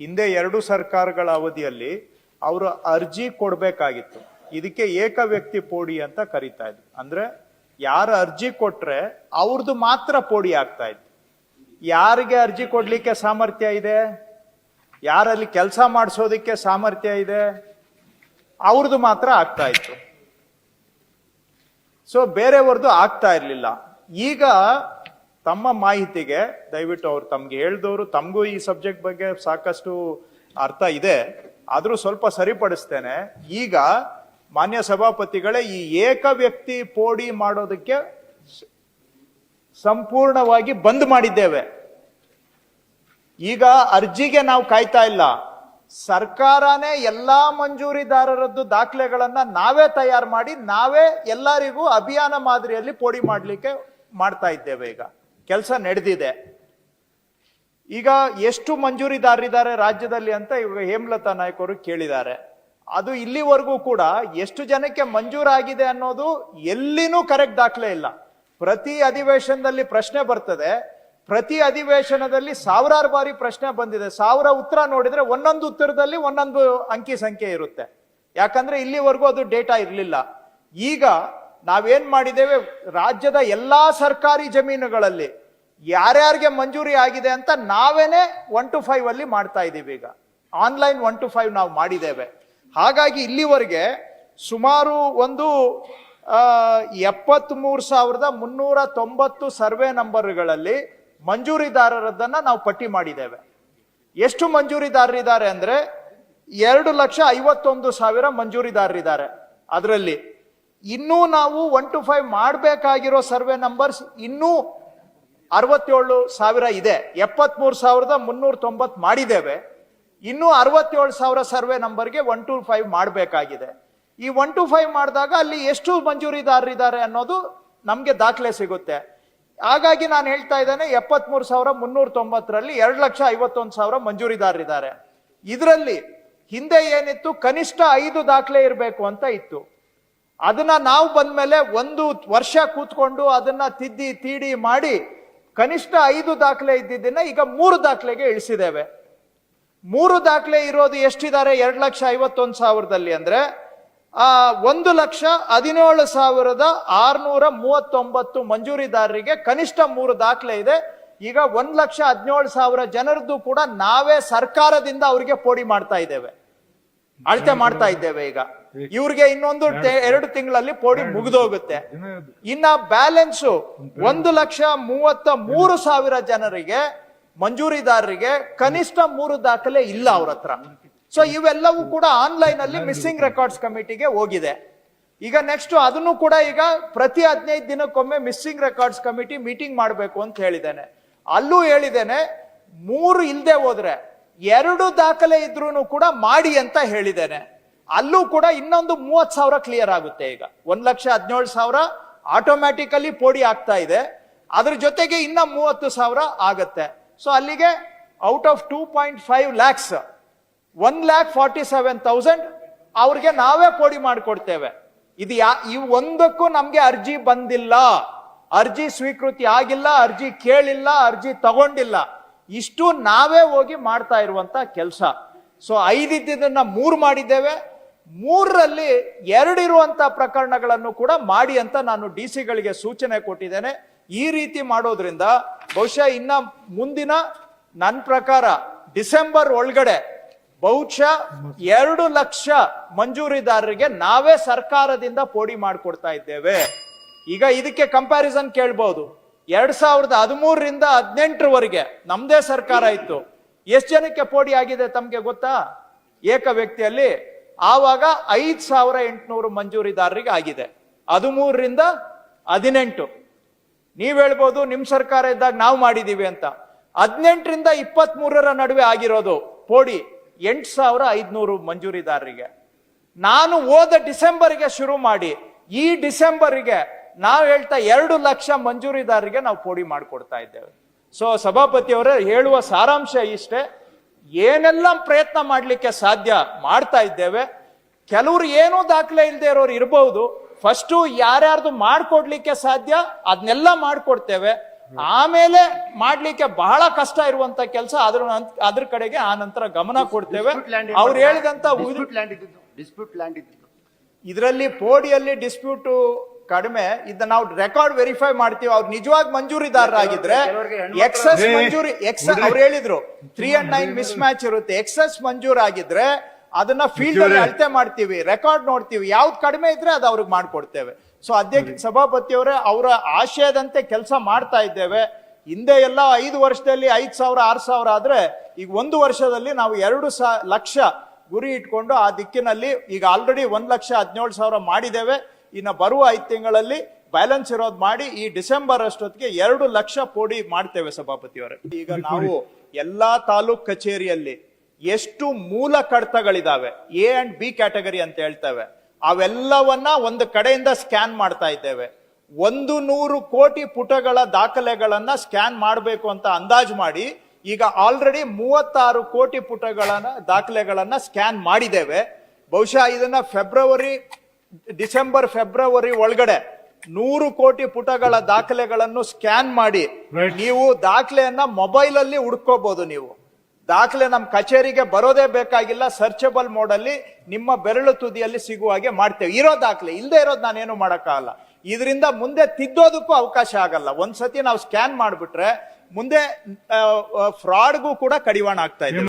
ಹಿಂದೆ ಎರಡು ಸರ್ಕಾರಗಳ ಅವಧಿಯಲ್ಲಿ ಅವರು ಅರ್ಜಿ ಕೊಡಬೇಕಾಗಿತ್ತು. ಇದಕ್ಕೆ ಏಕ ವ್ಯಕ್ತಿ ಪೋಡಿ ಅಂತ ಕರಿತಾ ಇದ್ರು. ಅಂದ್ರೆ ಯಾರು ಅರ್ಜಿ ಕೊಟ್ರೆ ಅವ್ರದ್ದು ಮಾತ್ರ ಪೋಡಿ ಆಗ್ತಾ ಇತ್ತು. ಯಾರಿಗೆ ಅರ್ಜಿ ಕೊಡ್ಲಿಕ್ಕೆ ಸಾಮರ್ಥ್ಯ ಇದೆ? ಯಾರಲ್ಲಿ ಕೆಲಸ ಮಾಡಿಸೋದಕ್ಕೆ ಸಾಮರ್ಥ್ಯ ಇದೆ? ಅವ್ರದ್ದು ಮಾತ್ರ ಆಗ್ತಾ ಇತ್ತು. ಸೊ ಬೇರೆಯವ್ರದ್ದು ಆಗ್ತಾ ಇರಲಿಲ್ಲ. ಈಗ ತಮ್ಮ ಮಾಹಿತಿಗೆ, ದಯವಿಟ್ಟು ಅವ್ರು ತಮ್ಗೆ ಹೇಳ್ದವರು, ತಮಗೂ ಈ ಸಬ್ಜೆಕ್ಟ್ ಬಗ್ಗೆ ಸಾಕಷ್ಟು ಅರ್ಥ ಇದೆ. ಆದರೂ ಸ್ವಲ್ಪ ಸರಿಪಡಿಸ್ತೇನೆ. ಈಗ ಮಾನ್ಯ ಸಭಾಪತಿಗಳೇ, ಈ ಏಕ ವ್ಯಕ್ತಿ ಪೋಡಿ ಮಾಡೋದಕ್ಕೆ ಸಂಪೂರ್ಣವಾಗಿ ಬಂದ್ ಮಾಡಿದ್ದೇವೆ. ಈಗ ಅರ್ಜಿಗೆ ನಾವು ಕಾಯ್ತಾ ಇಲ್ಲ. ಸರ್ಕಾರನೇ ಎಲ್ಲಾ ಮಂಜೂರಿದಾರರದ್ದು ದಾಖಲೆಗಳನ್ನ ನಾವೇ ತಯಾರು ಮಾಡಿ, ನಾವೇ ಎಲ್ಲರಿಗೂ ಅಭಿಯಾನ ಮಾದರಿಯಲ್ಲಿ ಪೋಡಿ ಮಾಡಲಿಕ್ಕೆ ಮಾಡ್ತಾ ಇದ್ದೇವೆ ಈಗ. ಕೆಲಸ ನಡೆದಿದೆ. ಈಗ ಎಷ್ಟು ಮಂಜೂರಿದಾರರಿದ್ದಾರೆ ರಾಜ್ಯದಲ್ಲಿ ಅಂತ ಇವಾಗ ಹೇಮಲತಾ ನಾಯ್ಕ ಅವರು ಕೇಳಿದ್ದಾರೆ. ಅದು ಇಲ್ಲಿವರೆಗೂ ಕೂಡ ಎಷ್ಟು ಜನಕ್ಕೆ ಮಂಜೂರಾಗಿದೆ ಅನ್ನೋದು ಎಲ್ಲಿನೂ ಕರೆಕ್ಟ್ ದಾಖಲೆ ಇಲ್ಲ. ಪ್ರತಿ ಅಧಿವೇಶನದಲ್ಲಿ ಪ್ರಶ್ನೆ ಬರ್ತದೆ. ಪ್ರತಿ ಅಧಿವೇಶನದಲ್ಲಿ ಸಾವಿರಾರು ಬಾರಿ ಪ್ರಶ್ನೆ ಬಂದಿದೆ. ಸಾವಿರ ಉತ್ತರ ನೋಡಿದ್ರೆ ಒಂದೊಂದು ಉತ್ತರದಲ್ಲಿ ಒಂದೊಂದು ಅಂಕಿ ಸಂಖ್ಯೆ ಇರುತ್ತೆ. ಯಾಕಂದ್ರೆ ಇಲ್ಲಿವರೆಗೂ ಅದು ಡೇಟಾ ಇರಲಿಲ್ಲ. ಈಗ ನಾವೇನ್ ಮಾಡಿದ್ದೇವೆ? ರಾಜ್ಯದ ಎಲ್ಲಾ ಸರ್ಕಾರಿ ಜಮೀನುಗಳಲ್ಲಿ ಯಾರ್ಯಾರಿಗೆ ಮಂಜೂರಿ ಆಗಿದೆ ಅಂತ ನಾವೇನೆ ಒನ್ ಟು ಫೈವ್ ಅಲ್ಲಿ ಮಾಡ್ತಾ ಇದ್ದೀವಿ ಈಗ. ಆನ್ಲೈನ್ ಒನ್ ಟು ಫೈವ್ ನಾವು ಮಾಡಿದ್ದೇವೆ. ಹಾಗಾಗಿ ಇಲ್ಲಿವರೆಗೆ ಸುಮಾರು ಒಂದು ಎಪ್ಪತ್ತ್ ಮೂರು ಸಾವಿರದ ಮುನ್ನೂರ ತೊಂಬತ್ತು ಸರ್ವೆ ನಂಬರ್ಗಳಲ್ಲಿ ಮಂಜೂರಿದಾರರದನ್ನ ನಾವು ಪಟ್ಟಿ ಮಾಡಿದ್ದೇವೆ. ಎಷ್ಟು ಮಂಜೂರಿದಾರರಿದ್ದಾರೆ ಅಂದ್ರೆ ಎರಡು ಲಕ್ಷ ಐವತ್ತೊಂದು ಸಾವಿರ ಮಂಜೂರಿದಾರರಿದ್ದಾರೆ ಅದರಲ್ಲಿ. ಇನ್ನೂ ನಾವು ಒನ್ ಟು ಫೈವ್ ಮಾಡಬೇಕಾಗಿರೋ ಸರ್ವೆ ನಂಬರ್ಸ್ ಇನ್ನೂ ಅರವತ್ತೇಳು ಸಾವಿರ ಇದೆ. ಎಪ್ಪತ್ಮೂರು ಸಾವಿರದ ಮುನ್ನೂರ ತೊಂಬತ್ತು ಮಾಡಿದ್ದೇವೆ. ಇನ್ನೂ ಅರವತ್ತೇಳು ಸಾವಿರ ಸರ್ವೆ ನಂಬರ್ಗೆ ಒನ್ ಟು ಫೈವ್ ಮಾಡಬೇಕಾಗಿದೆ. ಈ ಒನ್ ಟು ಫೈವ್ ಮಾಡಿದಾಗ ಅಲ್ಲಿ ಎಷ್ಟು ಮಂಜೂರಿದಾರರಿದ್ದಾರೆ ಅನ್ನೋದು ನಮಗೆ ದಾಖಲೆ ಸಿಗುತ್ತೆ. ಹಾಗಾಗಿ ನಾನು ಹೇಳ್ತಾ ಇದ್ದೇನೆ, ಎಪ್ಪತ್ಮೂರು ಸಾವಿರ ಮುನ್ನೂರ ತೊಂಬತ್ತರಲ್ಲಿ ಎರಡು ಲಕ್ಷ ಐವತ್ತೊಂದು ಸಾವಿರ ಮಂಜೂರಿದಾರರಿದ್ದಾರೆ. ಇದರಲ್ಲಿ ಹಿಂದೆ ಏನಿತ್ತು? ಕನಿಷ್ಠ ಐದು ದಾಖಲೆ ಇರಬೇಕು ಅಂತ ಇತ್ತು. ಅದನ್ನ ನಾವು ಬಂದ ಮೇಲೆ ಒಂದು ವರ್ಷ ಕೂತ್ಕೊಂಡು ಅದನ್ನ ತಿದ್ದಿ, ತೀಡಿ ಮಾಡಿ ಕನಿಷ್ಠ ಐದು ದಾಖಲೆ ಇದ್ದಿದ್ದನ್ನ ಈಗ ಮೂರು ದಾಖಲೆಗೆ ಇಳಿಸಿದ್ದೇವೆ. ಮೂರು ದಾಖಲೆ ಇರೋದು ಎಷ್ಟಿದ್ದಾರೆ? ಎರಡು ಲಕ್ಷ ಐವತ್ತೊಂದು ಸಾವಿರದಲ್ಲಿ ಅಂದ್ರೆ, ಆ, ಒಂದು ಲಕ್ಷ ಹದಿನೇಳು ಸಾವಿರದ ಆರ್ನೂರ ಮೂವತ್ತೊಂಬತ್ತು ಮಂಜೂರಿದಾರರಿಗೆ ಕನಿಷ್ಠ ಮೂರು ದಾಖಲೆ ಇದೆ. ಈಗ ಒಂದ್ ಲಕ್ಷ ಹದಿನೇಳು ಸಾವಿರ ಜನರದ್ದು ಕೂಡ ನಾವೇ ಸರ್ಕಾರದಿಂದ ಅವರಿಗೆ ಪೋಡಿ ಮಾಡ್ತಾ ಇದ್ದೇವೆ. ಅಳತೆ ಮಾಡ್ತಾ ಇದ್ದೇವೆ ಈಗ. ಇವ್ರಿಗೆ ಇನ್ನೊಂದು ಎರಡು ತಿಂಗಳಲ್ಲಿ ಪೋಡಿ ಮುಗಿದೋಗುತ್ತೆ. ಇನ್ನ ಬ್ಯಾಲೆನ್ಸ್ ಒಂದು ಲಕ್ಷ ಮೂವತ್ತ ಮೂರು ಸಾವಿರ ಜನರಿಗೆ ಮಂಜೂರಿದಾರರಿಗೆ ಕನಿಷ್ಠ ಮೂರು ದಾಖಲೆ ಇಲ್ಲ ಅವ್ರ ಹತ್ರ. ಸೊ ಇವೆಲ್ಲವೂ ಕೂಡ ಆನ್ಲೈನ್ ಅಲ್ಲಿ ಮಿಸ್ಸಿಂಗ್ ರೆಕಾರ್ಡ್ಸ್ ಕಮಿಟಿಗೆ ಹೋಗಿದೆ. ಈಗ ನೆಕ್ಸ್ಟ್ ಅದನ್ನು ಕೂಡ ಈಗ ಪ್ರತಿ ಹದಿನೈದು ದಿನಕ್ಕೊಮ್ಮೆ ಮಿಸ್ಸಿಂಗ್ ರೆಕಾರ್ಡ್ಸ್ ಕಮಿಟಿ ಮೀಟಿಂಗ್ ಮಾಡಬೇಕು ಅಂತ ಹೇಳಿದ್ದೇನೆ. ಅಲ್ಲೂ ಹೇಳಿದ್ದೇನೆ ಮೂರು ಇಲ್ಲದೆ ಹೋದ್ರೆ ಎರಡು ದಾಖಲೆ ಇದ್ರೂ ಕೂಡ ಮಾಡಿ ಅಂತ ಹೇಳಿದ್ದೇನೆ. ಅಲ್ಲೂ ಕೂಡ ಇನ್ನೊಂದು ಮೂವತ್ ಸಾವಿರ ಕ್ಲಿಯರ್ ಆಗುತ್ತೆ ಈಗ. ಒಂದ್ ಲಕ್ಷ ಹದಿನೇಳು ಸಾವಿರ ಆಟೋಮ್ಯಾಟಿಕಲಿ ಪೋಡಿ ಆಗ್ತಾ ಇದೆ. ಅದ್ರ ಜೊತೆಗೆ ಇನ್ನ ಮೂವತ್ತು ಸಾವಿರ ಆಗತ್ತೆ. ಸೊ ಅಲ್ಲಿಗೆ out of two point five lakhs one lakh forty seven thousand ಅವ್ರಿಗೆ ನಾವೇ ಪೋಡಿ ಮಾಡಿಕೊಡ್ತೇವೆ. ಇದು ಯಾ ಇವು ಒಂದಕ್ಕೂ ನಮ್ಗೆ ಅರ್ಜಿ ಬಂದಿಲ್ಲ. ಅರ್ಜಿ ಸ್ವೀಕೃತಿ ಆಗಿಲ್ಲ, ಅರ್ಜಿ ಕೇಳಿಲ್ಲ, ಅರ್ಜಿ ತಗೊಂಡಿಲ್ಲ. ಇಷ್ಟು ನಾವೇ ಹೋಗಿ ಮಾಡ್ತಾ ಇರುವಂತ ಕೆಲಸ. ಸೊ ಐದಿದ್ದನ್ನ ಮೂರು ಮಾಡಿದ್ದೇವೆ. ಮೂರರಲ್ಲಿ ಎರಡಿರುವಂತ ಪ್ರಕರಣಗಳನ್ನು ಕೂಡ ಮಾಡಿ ಅಂತ ನಾನು ಡಿ ಸಿಗಳಿಗೆ ಸೂಚನೆ ಕೊಟ್ಟಿದ್ದೇನೆ. ಈ ರೀತಿ ಮಾಡೋದ್ರಿಂದ ಬಹುಶಃ ಇನ್ನ ಮುಂದಿನ ನನ್ನ ಪ್ರಕಾರ ಡಿಸೆಂಬರ್ ಒಳಗಡೆ ಬಹುಶಃ ಎರಡು ಲಕ್ಷ ಮಂಜೂರಿದಾರರಿಗೆ ನಾವೇ ಸರ್ಕಾರದಿಂದ ಪೋಡಿ ಮಾಡಿಕೊಡ್ತಾ ಇದ್ದೇವೆ. ಈಗ ಇದಕ್ಕೆ ಕಂಪ್ಯಾರಿಸನ್ ಕೇಳ್ಬಹುದು ಎರಡ್ ಸಾವಿರದ ಹದಿಮೂರರಿಂದ ಹದಿನೆಂಟರವರೆಗೆ ನಮ್ದೇ ಸರ್ಕಾರ ಇತ್ತು. ಎಷ್ಟು ಜನಕ್ಕೆ ಪೋಡಿ ಆಗಿದೆ ತಮ್ಗೆ ಗೊತ್ತಾ? ಏಕ ವ್ಯಕ್ತಿಯಲ್ಲಿ ಆವಾಗ ಐದ್ ಸಾವಿರ ಎಂಟುನೂರು ಮಂಜೂರಿದಾರರಿಗೆ ಆಗಿದೆ. ಹದಿಮೂರರಿಂದ ಹದಿನೆಂಟು. ನೀವ್ ಹೇಳ್ಬೋದು ನಿಮ್ ಸರ್ಕಾರ ಇದ್ದಾಗ ನಾವು ಮಾಡಿದೀವಿ ಅಂತ. ಹದಿನೆಂಟರಿಂದ ಇಪ್ಪತ್ತ್ ಮೂರರ ನಡುವೆ ಆಗಿರೋದು ಪೋಡಿ ಎಂಟು ಸಾವಿರ ಐದ್ನೂರು ಮಂಜೂರಿದಾರರಿಗೆ. ನಾನು ಹೋದ ಡಿಸೆಂಬರ್ಗೆ ಶುರು ಮಾಡಿ ಈ ಡಿಸೆಂಬರ್ಗೆ ನಾವು ಹೇಳ್ತಾ ಎರಡು ಲಕ್ಷ ಮಂಜೂರಿದಾರರಿಗೆ ನಾವು ಪೋಡಿ ಮಾಡಿಕೊಡ್ತಾ ಇದ್ದೇವೆ. ಸೊ ಸಭಾಪತಿಯವರೇ ಹೇಳುವ ಸಾರಾಂಶ ಇಷ್ಟೇ. ಏನೆಲ್ಲ ಪ್ರಯತ್ನ ಮಾಡಲಿಕ್ಕೆ ಸಾಧ್ಯ ಮಾಡ್ತಾ ಇದ್ದೇವೆ. ಕೆಲವರು ಏನೂ ದಾಖಲೆ ಇಲ್ಲದೆ ಇರೋರು ಇರಬಹುದು ಫಸ್ಟು ಯಾರ್ಯಾರ್ದು ಮಾಡಿಕೊಡ್ಲಿಕ್ಕೆ ಸಾಧ್ಯ ಅದನ್ನೆಲ್ಲ ಮಾಡ್ಕೊಡ್ತೇವೆ. ಆಮೇಲೆ ಮಾಡ್ಲಿಕ್ಕೆ ಬಹಳ ಕಷ್ಟ ಇರುವಂತ ಕೆಲಸ ಅದ್ರ ಅದ್ರ ಕಡೆಗೆ ಆ ನಂತರ ಗಮನ ಕೊಡ್ತೇವೆ. ಅವ್ರು ಹೇಳಿದಂತ ಡಿಸ್ಪ್ಯೂಟ್ ಲ್ಯಾಂಡ್ ಲ್ಯಾಂಡ್ ಇದರಲ್ಲಿ ಪೋಡಿಯಲ್ಲಿ ಡಿಸ್ಪ್ಯೂಟ್ ಕಡಿಮೆ ಇದನ್ನ ನಾವು ರೆಕಾರ್ಡ್ ವೆರಿಫೈ ಮಾಡ್ತೀವಿ. ಅವ್ರು ನಿಜವಾಗಿ ಮಂಜೂರಿದಾರರಾಗಿದ್ರೆ ಎಕ್ಸಸ್ ಮಂಜೂರಿ ಎಕ್ಸ್ ಅವ್ರು ಹೇಳಿದ್ರು three and nine mismatch ಇರುತ್ತೆ. ಎಕ್ಸಸ್ ಮಂಜೂರಾಗಿದ್ರೆ ಅದನ್ನ ಫೀಲ್ಡ್ ಅಲ್ಲಿ. ಅಳತೆ ಮಾಡ್ತೀವಿ ರೆಕಾರ್ಡ್ ನೋಡ್ತೀವಿ. ಯಾವ್ದು ಕಡಿಮೆ ಇದ್ರೆ ಅದು ಅವ್ರಿಗೆ ಮಾಡ್ಕೊಡ್ತೇವೆ. ಸೊ ಅಧ್ಯಕ್ಷ ಸಭಾಪತಿಯವರೇ ಅವರ ಆಶಯದಂತೆ ಕೆಲಸ ಮಾಡ್ತಾ ಇದ್ದೇವೆ. ಹಿಂದೆ ಎಲ್ಲ ಐದು ವರ್ಷದಲ್ಲಿ ಐದ್ ಸಾವಿರ ಆರು ಸಾವಿರ ಆದ್ರೆ ಈಗ ಒಂದು ವರ್ಷದಲ್ಲಿ ನಾವು ಎರಡು ಸಾ ಲಕ್ಷ ಗುರಿ ಇಟ್ಕೊಂಡು ಆ ದಿಕ್ಕಿನಲ್ಲಿ ಈಗ ಆಲ್ರೆಡಿ ಒಂದು ಲಕ್ಷ ಹದಿನೇಳು ಸಾವಿರ ಮಾಡಿದ್ದೇವೆ. ಇನ್ನು ಬರುವ ಐದು ತಿಂಗಳಲ್ಲಿ ಬ್ಯಾಲೆನ್ಸ್ ಇರೋದು ಮಾಡಿ ಈ ಡಿಸೆಂಬರ್ ಅಷ್ಟೊತ್ತಿಗೆ ಎರಡು ಲಕ್ಷ ಪೋಡಿ ಮಾಡ್ತೇವೆ ಸಭಾಪತಿಯವರೇ. ಈಗ ನಾವು ಎಲ್ಲಾ ತಾಲೂಕ್ ಕಚೇರಿಯಲ್ಲಿ ಎಷ್ಟು ಮೂಲ ಕಡತಗಳಿದಾವೆ ಎ ಅಂಡ್ ಬಿ ಕ್ಯಾಟಗರಿ ಅಂತ ಹೇಳ್ತೇವೆ ಅವೆಲ್ಲವನ್ನ ಒಂದು ಕಡೆಯಿಂದ ಸ್ಕ್ಯಾನ್ ಮಾಡ್ತಾ ಇದ್ದೇವೆ. ಒಂದು ನೂರು ಕೋಟಿ ಪುಟಗಳ ದಾಖಲೆಗಳನ್ನ ಸ್ಕ್ಯಾನ್ ಮಾಡಬೇಕು ಅಂತ ಅಂದಾಜು ಮಾಡಿ ಈಗ ಆಲ್ರೆಡಿ ಮೂವತ್ತಾರು ಕೋಟಿ ಪುಟಗಳನ್ನ ದಾಖಲೆಗಳನ್ನ ಸ್ಕ್ಯಾನ್ ಮಾಡಿದ್ದೇವೆ. ಬಹುಶಃ ಇದನ್ನ ಫೆಬ್ರವರಿ ಡಿಸೆಂಬರ್ ಫೆಬ್ರವರಿ ಒಳಗಡೆ ನೂರು ಕೋಟಿ ಪುಟಗಳ ದಾಖಲೆಗಳನ್ನು ಸ್ಕ್ಯಾನ್ ಮಾಡಿ ನೀವು ದಾಖಲೆಯನ್ನ ಮೊಬೈಲ್ ಅಲ್ಲಿ ಹುಡ್ಕೋಬಹುದು ನೀವು. ದಾಖಲೆ ನಮ್ಮ ಕಚೇರಿಗೆ ಬರೋದೇ ಬೇಕಾಗಿಲ್ಲ ಸರ್ಚಬಲ್ ಮೋಡ್ ಅಲ್ಲಿ ನಿಮ್ಮ ಬೆರಳು ತುದಿಯಲ್ಲಿ ಸಿಗುವ ಹಾಗೆ ಮಾಡ್ತೇವೆ. ಇರೋ ದಾಖಲೆ ಇಲ್ಲದೆ ಇರೋದು ನಾನೇನು ಮಾಡೋಕ್ಕಾಗಲ್ಲ. ಇದರಿಂದ ಮುಂದೆ ತಿದ್ದೋದಕ್ಕೂ ಅವಕಾಶ ಆಗಲ್ಲ. ಒಂದ್ಸತಿ ನಾವು ಸ್ಕ್ಯಾನ್ ಮಾಡ್ಬಿಟ್ರೆ ಮುಂದೆ ಫ್ರಾಡ್ಗೂ ಕೂಡ ಕಡಿವಾಣ ಆಗ್ತಾ ಇದೆ.